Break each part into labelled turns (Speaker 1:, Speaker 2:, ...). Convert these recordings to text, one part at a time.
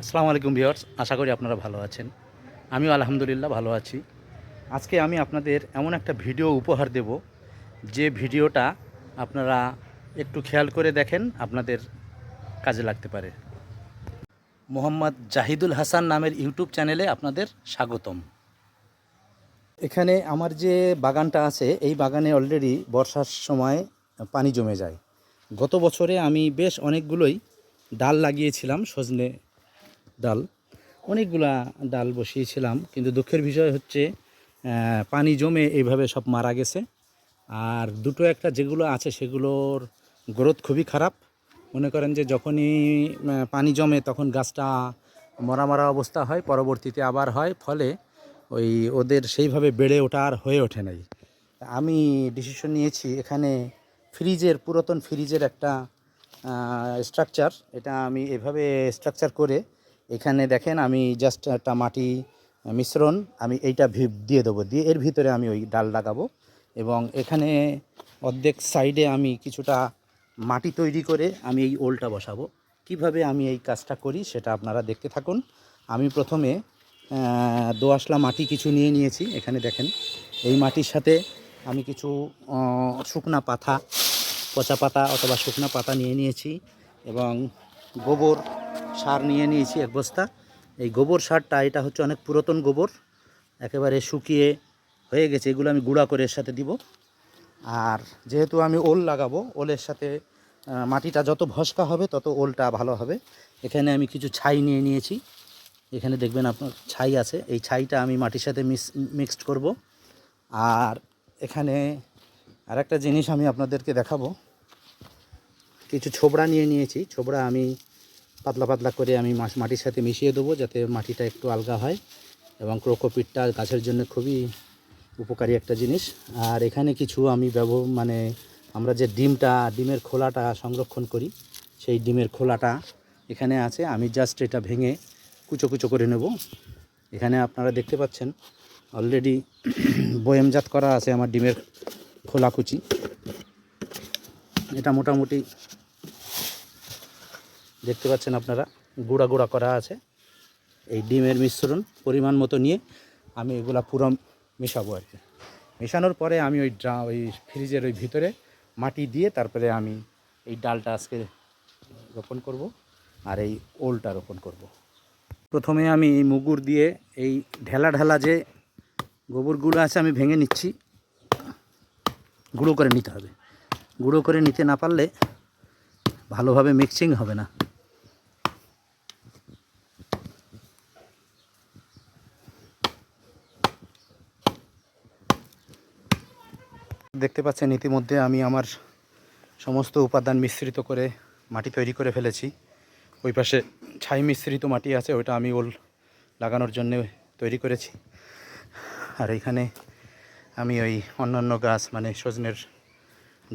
Speaker 1: আসসালামু আলাইকুম ভিউয়ার্স, আশা করি আপনারা ভালো আছেন। আমিও আলহামদুলিল্লাহ ভালো আছি। আজকে আমি আপনাদের এমন একটা ভিডিও উপহার দেব, যে ভিডিওটা আপনারা একটু খেয়াল করে দেখেন, আপনাদের কাজে লাগতে পারে। মোহাম্মদ জাহিদুল হাসান নামের ইউটিউব চ্যানেলে আপনাদের স্বাগতম। এখানে আমার যে বাগানটা আছে, এই বাগানে অলরেডি বর্ষার সময় পানি জমে যায়। গত বছরে আমি বেশ অনেকগুলোই ডাল লাগিয়েছিলাম, সজনে ডাল। অনেকগুলা ডাল বসিয়েছিলাম, কিন্তু দুঃখের বিষয় হচ্ছে পানি জমে এইভাবে সব মারা গেছে। আর দুটো একটা যেগুলো আছে সেগুলোর গ্রোথ খুবই খারাপ। মনে করেন যে যখনই পানি জমে তখন গাছটা মরা মরা অবস্থা হয়, পরবর্তীতে আবার হয়, ফলে ওই ওদের সেইভাবে বেড়ে ওঠা আর হয়ে ওঠে নাই। আমি ডিসিশন নিয়েছি, এখানে ফ্রিজের, পুরাতন ফ্রিজের একটা স্ট্রাকচার এটা আমি এভাবে স্ট্রাকচার করে এখানে দেখেন আমি জাস্ট একটা মাটি মিশ্রণ আমি এইটা দিয়ে দেবো। দিয়ে এর ভিতরে আমি ওই ডাল লাগাবো এবং এখানে অর্ধেক সাইডে আমি কিছুটা মাটি তৈরি করে আমি এই ওলটা বসাবো। কীভাবে আমি এই কাজটা করি সেটা আপনারা দেখতে থাকুন। আমি প্রথমে আহ, দোআঁশলা মাটি কিছু নিয়ে নিয়েছি। এখানে দেখেন এই মাটির সাথে আমি কিছু শুকনা পাতা পচা পাতা অথবা শুকনা পাতা নিয়ে নিয়েছি এবং গোবর সার নিয়ে নিয়েছি এক বস্তা। এই গোবর সারটা, এটা হচ্ছে অনেক পুরাতন গোবর, একেবারে শুকিয়ে হয়ে গেছে, এগুলো আমি গুঁড়া করে এর সাথে দিব। আর যেহেতু আমি ওল লাগাবো, ওলের সাথে মাটিটা যত ভস্কা হবে, তত ওলটা ভালো হবে। এখানে আমি কিছু ছাই নিয়ে নিয়েছি। এখানে দেখবেন আপনার ছাই আছে। এই ছাইটা আমি মাটির সাথে মিক্স, মিক্সড করব। আর এখানে আরেকটা জিনিস আমি আপনাদেরকে দেখাবো। কিছু ছোবড়া নিয়ে নিয়েছি। ছোবড়া আমি পাতলা পাতলা করে আমি মাটির সাথে মিশিয়ে দেবো যাতে মাটিটা একটু আলগা হয় এবং ক্রোকোপিটটা গাছের জন্য খুবই উপকারী একটা জিনিস। আর এখানে কিছু আমি ব্যব মানে আমরা যে ডিমটা, ডিমের খোলাটা সংরক্ষণ করি, সেই ডিমের খোলাটা এখানে আছে। আমি জাস্ট এটা ভেঙে কুচো কুচো করে নেব। এখানে আপনারা দেখতে পাচ্ছেন অলরেডি বয়েমজাত করা আছে আমার ডিমের খোলা কুচি। এটা মোটামুটি দেখতে পাচ্ছেন আপনারা, গুঁড়া গুঁড়া করা আছে। এই ডিমের মিশ্রণ পরিমাণ মতো নিয়ে আমি এগুলা পুরো মেশাবো আর কি। মেশানোর পরে আমি ওই ড্রা, ওই ফ্রিজের ওই ভিতরে মাটি দিয়ে তারপরে আমি এই ডালটা আজকে রোপণ করব আর এই ওলটা রোপণ করব। প্রথমে আমি এই মুগুর দিয়ে এই ঢেলা ঢেলা যে গোবর গুঁড়ো আছে আমি ভেঙে নিচ্ছি। গুঁড়ো করে নিতে হবে। গুঁড়ো করে নিতে না পারলে ভালোভাবে মিক্সিং হবে না। দেখতে পাচ্ছেন, ইতিমধ্যে আমি আমার সমস্ত উপাদান মিশ্রিত করে মাটি তৈরি করে ফেলেছি। ওই পাশে ছাই মিশ্রিত মাটি আছে, ওইটা আমি ওল লাগানোর জন্য তৈরি করেছি। আর এইখানে আমি ওই অন্যান্য গাছ মানে সজনের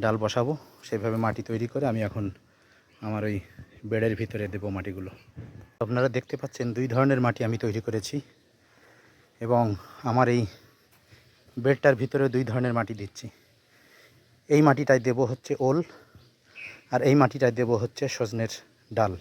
Speaker 1: ডাল বসাবো, সেভাবে মাটি তৈরি করে আমি এখন আমার ওই বেডের ভিতরে দেবো মাটিগুলো। আপনারা দেখতে পাচ্ছেন, দুই ধরনের মাটি আমি তৈরি করেছি এবং আমার এই বেডটার ভিতরে দুই ধরনের মাটি দিচ্ছি। এই মাটিটায় দেব হচ্ছে ওল আর এই মাটিটায় দেব হচ্ছে সজনের ডাল।